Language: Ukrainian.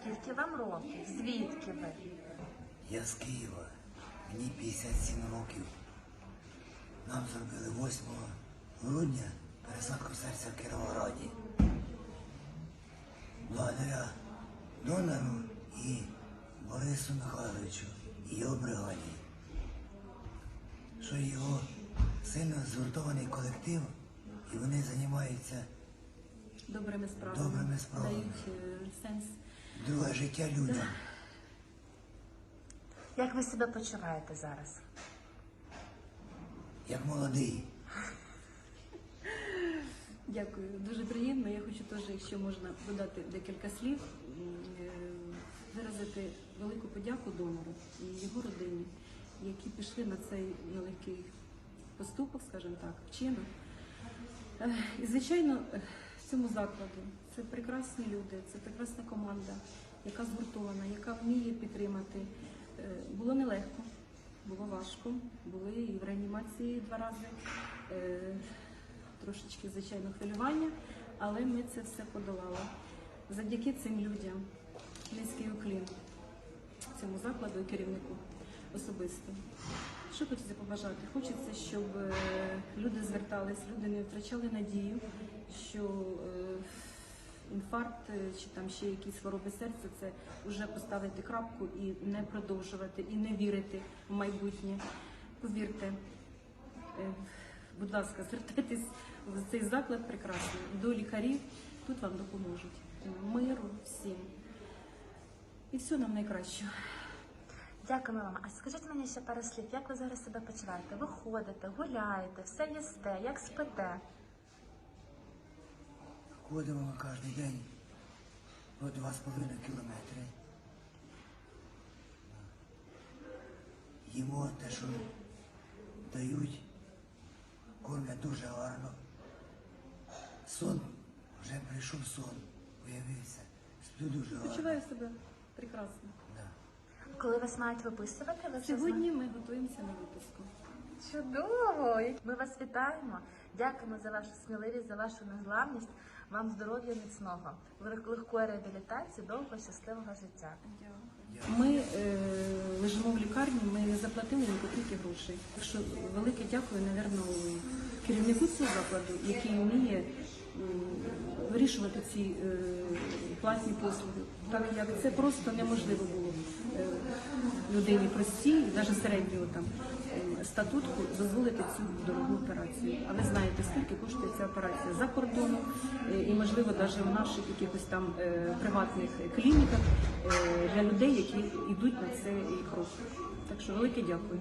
Скільки вам років? Звідки ви? Я з Києва, мені 57 років. Нам зробили 8 грудня пересадку серця в Кіровограді. Благодаря донору і Борису Михайловичу і його бригаді. Що його сильно згуртований колектив, і вони займаються добрими справами, Добрими справами. дають е, сенс. друге життя людям. Як ви себе почуваєте зараз? Як молодий. Дякую, дуже приємно. Я хочу теж, якщо можна додати декілька слів, е, виразити велику подяку донору і його родині, які пішли на цей нелегкий поступок, скажімо так, вчинок. Е, І, звичайно, цьому закладу це прекрасні люди, це прекрасна команда, яка згуртована, яка вміє підтримати. Е, Було нелегко, було важко, були і в реанімації два рази. Е, Трошечки, звичайно, хвилювання, але ми це все подолали. Завдяки цим людям низький уклін цьому закладу і керівнику особисто. Що хочеться побажати? Хочеться, щоб е, люди звертались, люди не втрачали надію, що е, інфаркт е, чи там ще якісь хвороби серця це вже поставити крапку і не продовжувати, і не вірити в майбутнє. Повірте, будь ласка, звертайтесь в цей заклад прекрасний до лікарів, тут вам допоможуть. Миру всім. І все нам найкраще. Дякуємо вам. А скажіть мені ще пару слів, як ви зараз себе почуваєте? Ви ходите, гуляєте, все їсте, як спите? Ходимо ми кожен день по 2,5 кілометри. Їмо те, що дають, кормять дуже гарно. Сон, вже прийшов сон, уявився. Сплю дуже гарно. Почуваю себе прекрасно. Да. Коли вас мають виписувати, ви Сьогодні ми готуємося на випуску. Чудово! Ми вас вітаємо. Дякуємо за вашу сміливість, за вашу незламність. Вам здоров'я міцного, лег- легкої реабілітації, довгого щасливого життя. Ми е, лежимо в лікарні, ми не заплатили ні копійки грошей. Так що велике дякую, напевно, керівнику цього закладу, який вміє вирішувати ці е, платні послуги. Так як це просто неможливо було е, людині простій, навіть середнього там е, статутку, дозволити цю дорогу операцію. А ви знаєте, скільки коштує ця операція за кордоном е, і, можливо, навіть в наших якихось там е, приватних клініках е, для людей, які йдуть на цей крок. Так що велике дякую.